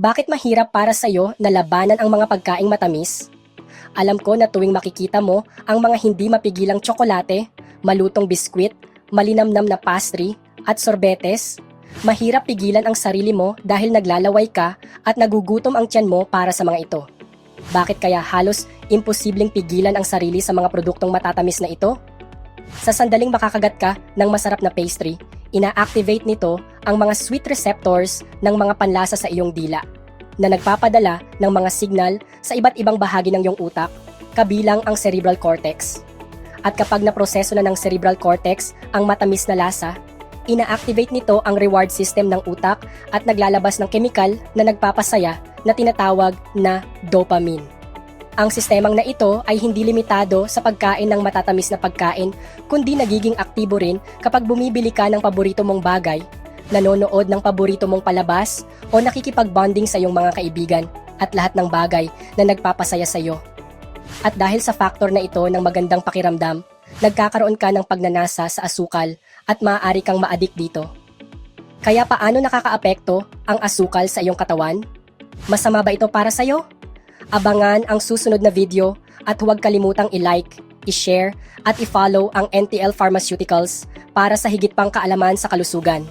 Bakit mahirap para sa'yo na labanan ang mga pagkaing matamis? Alam ko na tuwing makikita mo ang mga hindi mapigilang tsokolate, malutong biskwit, malinamnam na pastry, at sorbetes, mahirap pigilan ang sarili mo dahil naglalaway ka at nagugutom ang tiyan mo para sa mga ito. Bakit kaya halos imposibleng pigilan ang sarili sa mga produktong matatamis na ito? Sa sandaling makakagat ka ng masarap na pastry, ina-activate nito ang mga sweet receptors ng mga panlasa sa iyong dila na nagpapadala ng mga signal sa iba't ibang bahagi ng iyong utak, kabilang ang cerebral cortex. At kapag naproseso na ng cerebral cortex ang matamis na lasa, ina-activate nito ang reward system ng utak at naglalabas ng kemikal na nagpapasaya na tinatawag na dopamine. Ang sistemang na ito ay hindi limitado sa pagkain ng matatamis na pagkain, kundi nagiging aktibo rin kapag bumibili ka ng paborito mong bagay, nanonood ng paborito mong palabas, o nakikipag-bonding sa iyong mga kaibigan at lahat ng bagay na nagpapasaya sa iyo. At dahil sa factor na ito ng magandang pakiramdam, nagkakaroon ka ng pagnanasa sa asukal at maaari kang maadik dito. Kaya paano nakakaapekto ang asukal sa iyong katawan? Masama ba ito para sa iyo? Abangan ang susunod na video at huwag kalimutang i-like, i-share at i-follow ang NTL Pharmaceuticals para sa higit pang kaalaman sa kalusugan.